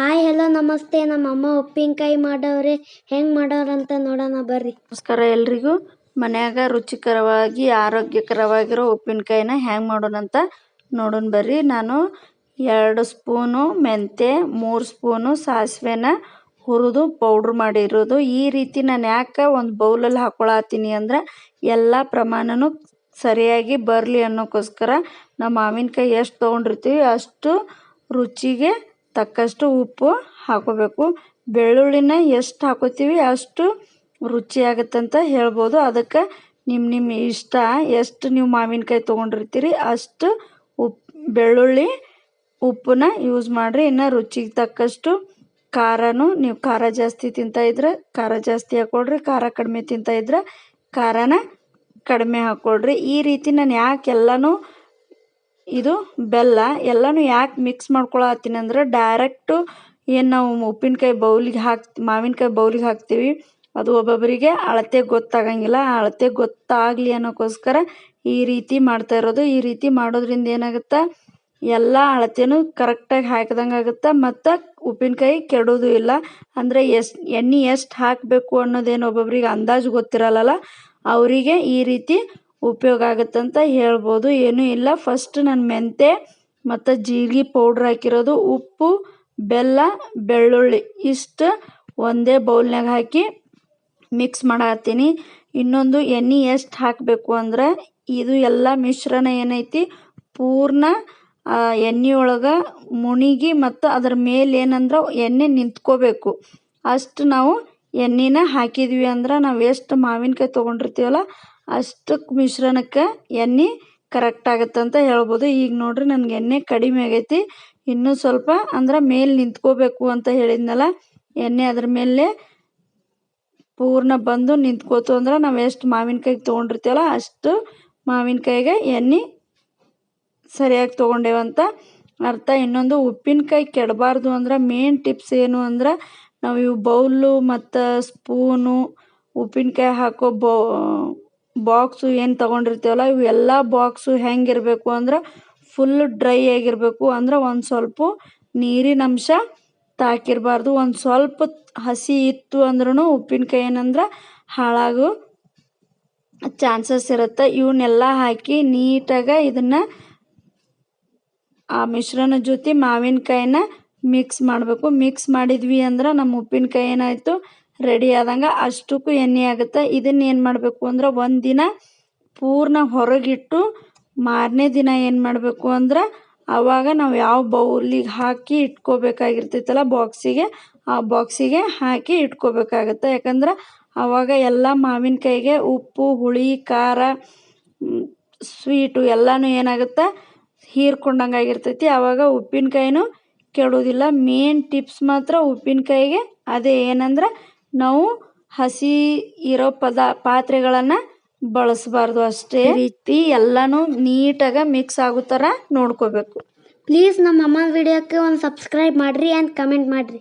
Hi hello ನಮಸ್ತೆ. ನಮ್ಮ ಅಮ್ಮ ಉಪ್ಪಿನಕಾಯಿ ಮಾಡವ್ರೆ. ಹೆಂಗೆ ಮಾಡೋರಂತ ನೋಡೋಣ, ಬರ್ರಿ. ನಮಸ್ಕಾರ ಎಲ್ರಿಗೂ. ಮನ್ಯಾಗ ರುಚಿಕರವಾಗಿ, ಆರೋಗ್ಯಕರವಾಗಿರೋ ಉಪ್ಪಿನಕಾಯಿನ ಮಾಡೋಣ ಅಂತ ನೋಡೋಣ ಬರ್ರಿ. ನಾನು ಎರಡು ಸ್ಪೂನು ಮೆಂತೆ ಮೂರು ಸ್ಪೂನು ಸಾಸಿವೆನ ಹುರಿದು ಪೌಡ್ರ್ ಮಾಡಿರೋದು. ಈ ರೀತಿ ನಾನು ಯಾಕೆ ಒಂದು ಬೌಲಲ್ಲಿ ಹಾಕೊಳತ್ತೀನಿ ಅಂದ್ರೆ ಎಲ್ಲ ಪ್ರಮಾಣನೂ ಸರಿಯಾಗಿ ಬರಲಿ ಅನ್ನೋಕ್ಕೋಸ್ಕರ ನಾವು ಮಾವಿನಕಾಯಿ ಎಷ್ಟು ತೊಗೊಂಡಿರ್ತೀವಿ ಅಷ್ಟು ರುಚಿಗೆ ತಕ್ಕಷ್ಟು ಉಪ್ಪು ಹಾಕೋಬೇಕು. ಬೆಳ್ಳುಳ್ಳಿನ ಎಷ್ಟು ಹಾಕೋತೀವಿ ಅಷ್ಟು ರುಚಿಯಾಗತ್ತಂತ ಹೇಳ್ಬೋದು. ಅದಕ್ಕೆ ನಿಮ್ಮ ನಿಮ್ಮ ಇಷ್ಟ ಎಷ್ಟು ನೀವು ಮಾವಿನಕಾಯಿ ತೊಗೊಂಡಿರ್ತೀರಿ ಅಷ್ಟು ಉಪ್ಪು ಬೆಳ್ಳುಳ್ಳಿ ಉಪ್ಪನ್ನ ಯೂಸ್ ಮಾಡಿರಿ. ಇನ್ನು ರುಚಿಗೆ ತಕ್ಕಷ್ಟು ಖಾರನೂ ನೀವು ಖಾರ ಜಾಸ್ತಿ ತಿಂತಾ ಇದ್ರೆ ಖಾರ ಜಾಸ್ತಿ ಹಾಕ್ಕೊಳ್ರಿ ಖಾರ ಕಡಿಮೆ ತಿಂತಾ ಇದ್ರೆ ಖಾರನ ಕಡಿಮೆ ಹಾಕ್ಕೊಳ್ರಿ ಈ ರೀತಿ ನಾನು ಯಾಕೆ ಎಲ್ಲನೂ ಇದು ಬೆಲ್ಲ. ಎಲ್ಲನೂ ಯಾಕೆ ಮಿಕ್ಸ್ ಮಾಡ್ಕೊಳತ್ತೀನಿ ಅಂದ್ರೆ ಡೈರೆಕ್ಟು ಏನು ನಾವು ಉಪ್ಪಿನಕಾಯಿ ಬೌಲಿಗೆ ಹಾಕಿ, ಮಾವಿನಕಾಯಿ ಬೌಲಿಗೆ ಹಾಕ್ತೀವಿ. ಅದು ಒಬ್ಬೊಬ್ಬರಿಗೆ ಅಳತೆ ಗೊತ್ತಾಗಂಗಿಲ್ಲ. ಅಳತೆ ಗೊತ್ತಾಗಲಿ ಅನ್ನೋಕ್ಕೋಸ್ಕರ ಈ ರೀತಿ ಮಾಡ್ತಾ ಇರೋದು. ಈ ರೀತಿ ಮಾಡೋದ್ರಿಂದ ಏನಾಗುತ್ತೆ? ಎಲ್ಲ ಅಳತೆನೂ ಕರೆಕ್ಟಾಗಿ ಹಾಕ್ದಂಗೆ ಆಗುತ್ತೆ? ಮತ್ತು ಉಪ್ಪಿನಕಾಯಿ ಕೆಡೋದು ಇಲ್ಲ. ಅಂದರೆ ಎಷ್ಟು ಎಣ್ಣೆ ಎಷ್ಟು ಹಾಕಬೇಕು ಅನ್ನೋದೇನು ಒಬ್ಬೊಬ್ಬರಿಗೆ ಅಂದಾಜು ಗೊತ್ತಿರಲ್ಲಲ್ಲ. ಅವರಿಗೆ ಈ ರೀತಿ ಉಪಯೋಗ ಆಗುತ್ತಂತ ಹೇಳ್ಬೋದು. ಏನೂ ಇಲ್ಲ. ಫಸ್ಟ್ ನಾನು ಮೆಂತ್ಯ, ಮತ್ತು ಜೀರಿಗೆ ಪೌಡ್ರ್ ಹಾಕಿರೋದು, ಉಪ್ಪು, ಬೆಲ್ಲ, ಬೆಳ್ಳುಳ್ಳಿ ಇಷ್ಟು ಒಂದೇ ಬೌಲ್ನಾಗ ಹಾಕಿ ಮಿಕ್ಸ್ ಮಾಡತ್ತೀನಿ. ಇನ್ನೊಂದು ಎಣ್ಣೆ ಎಷ್ಟು ಹಾಕಬೇಕು ಅಂದ್ರೆ ಇದು ಎಲ್ಲ ಮಿಶ್ರಣ ಏನೈತಿ? ಪೂರ್ಣ ಎಣ್ಣೆ ಒಳಗೆ ಮುಣಿಗಿ ಮತ್ತು ಅದ್ರ ಮೇಲೆ ಏನಂದ್ರೆ ಎಣ್ಣೆ ನಿಂತ್ಕೋಬೇಕು. ಅಷ್ಟು ನಾವು ಎಣ್ಣೆನ ಹಾಕಿದ್ವಿ ಅಂದ್ರೆ ನಾವು ಎಷ್ಟು ಮಾವಿನಕಾಯಿ ತೊಗೊಂಡಿರ್ತೀವಲ್ಲ ಅಷ್ಟಕ್ಕೆ ಮಿಶ್ರಣಕ್ಕೆ ಎಣ್ಣೆ ಕರೆಕ್ಟ್ ಆಗುತ್ತೆ ಅಂತ ಹೇಳ್ಬೋದು. ಈಗ ನೋಡ್ರಿ ನನಗೆ ಎಣ್ಣೆ ಕಡಿಮೆ ಆಗೈತಿ. ಇನ್ನೂ ಸ್ವಲ್ಪ ಅಂದ್ರೆ ಮೇಲೆ ನಿಂತ್ಕೋಬೇಕು ಅಂತ ಹೇಳಿದ್ನಲ್ಲ, ಎಣ್ಣೆ ಅದ್ರ ಮೇಲೆ ಪೂರ್ಣ ಬಂದು ನಿಂತ್ಕೋತು ಅಂದ್ರೆ ನಾವು ಎಷ್ಟು ಮಾವಿನಕಾಯಿ ತೊಗೊಂಡಿರ್ತೀವಲ್ಲ ಅಷ್ಟು ಮಾವಿನಕಾಯಿಗೆ ಎಣ್ಣೆ ಸರಿಯಾಗಿ ತೊಗೊಂಡೇವಂತ ಅರ್ಥ. ಇನ್ನೊಂದು ಉಪ್ಪಿನಕಾಯಿ ಕೆಡಬಾರ್ದು ಅಂದ್ರೆ ಮೇನ್ ಟಿಪ್ಸ್ ಏನು ಅಂದ್ರೆ ನಾವು ಇವು ಬೌಲು ಮತ್ತು ಸ್ಪೂನು ಉಪ್ಪಿನಕಾಯಿ ಹಾಕೋ ಬೌ ಬಾಕ್ಸು ಏನು ತಗೊಂಡಿರ್ತೀವಲ್ಲ ಇವು ಎಲ್ಲ ಬಾಕ್ಸು ಹೆಂಗಿರಬೇಕು ಅಂದ್ರೆ ಫುಲ್ ಡ್ರೈ ಆಗಿರಬೇಕು ಅಂದ್ರೆ ಒಂದು ಸ್ವಲ್ಪ ನೀರಿನಂಶ ತಾಕಿರಬಾರ್ದು. ಒಂದು ಸ್ವಲ್ಪ ಹಸಿ ಇತ್ತು ಅಂದ್ರೂ ಉಪ್ಪಿನಕಾಯಿ ಏನಂದ್ರೆ ಹಾಳಾಗೋ ಚಾನ್ಸಸ್ ಇರುತ್ತೆ. ಇವನ್ನೆಲ್ಲ ಹಾಕಿ ನೀಟಾಗಿ ಇದನ್ನು ಆ ಮಿಶ್ರಣ ಜೊತೆ ಮಾವಿನಕಾಯಿನ ಮಿಕ್ಸ್ ಮಾಡಬೇಕು. ಮಿಕ್ಸ್ ಮಾಡಿದ್ವಿ ಅಂದ್ರೆ ನಮ್ಮ ಉಪ್ಪಿನಕಾಯಿ ಏನಾಯಿತು ರೆಡಿ ಆದಂಗೆ ಅಷ್ಟಕ್ಕೂ ಎಣ್ಣೆ ಆಗುತ್ತೆ. ಇದನ್ನ ಏನು ಮಾಡಬೇಕು ಅಂದ್ರೆ ಒಂದಿನ ದಿನ ಪೂರ್ಣ ಹೊರಗಿಟ್ಟು ಮಾರನೇ ದಿನ ಏನು ಮಾಡಬೇಕು ಅಂದ್ರೆ ಆವಾಗ ನಾವು ಯಾವ ಬೌಲಿಗೆ ಹಾಕಿ ಇಟ್ಕೋಬೇಕಾಗಿರ್ತೈತಲ್ಲ ಬಾಕ್ಸಿಗೆ, ಆ ಬಾಕ್ಸಿಗೆ ಹಾಕಿ ಇಟ್ಕೋಬೇಕಾಗತ್ತೆ. ಯಾಕಂದ್ರೆ ಆವಾಗ ಎಲ್ಲ ಮಾವಿನಕಾಯಿಗೆ ಉಪ್ಪು, ಹುಳಿ, ಖಾರ ಸ್ವೀಟು ಎಲ್ಲನೂ ಏನಾಗುತ್ತೆ? ಹೀರ್ಕೊಂಡಂಗೆ ಆಗಿರ್ತೈತಿ. ಆವಾಗ ಉಪ್ಪಿನಕಾಯಿನೂ ಕೆಡೋದಿಲ್ಲ. ಮೇನ್ ಟಿಪ್ಸ್ ಮಾತ್ರ ಉಪ್ಪಿನಕಾಯಿಗೆ. ಅದೇ ಏನಂದ್ರೆ ನಾವು ಹಸಿ ಇರೋ ಪದ, ಪಾತ್ರೆಗಳನ್ನು ಬಳಸಬಾರ್ದು ಅಷ್ಟೇ. ರೀತಿ ಎಲ್ಲನೂ ನೀಟಾಗಿ ಮಿಕ್ಸ್ ಆಗೋ ಥರ ನೋಡ್ಕೋಬೇಕು. ಪ್ಲೀಸ್ ನಮ್ಮ ಅಮ್ಮ ವಿಡಿಯೋಕ್ಕೆ ಒಂದು ಸಬ್ಸ್ಕ್ರೈಬ್ ಮಾಡಿರಿ ಆ್ಯಂಡ್ ಕಮೆಂಟ್ ಮಾಡಿರಿ.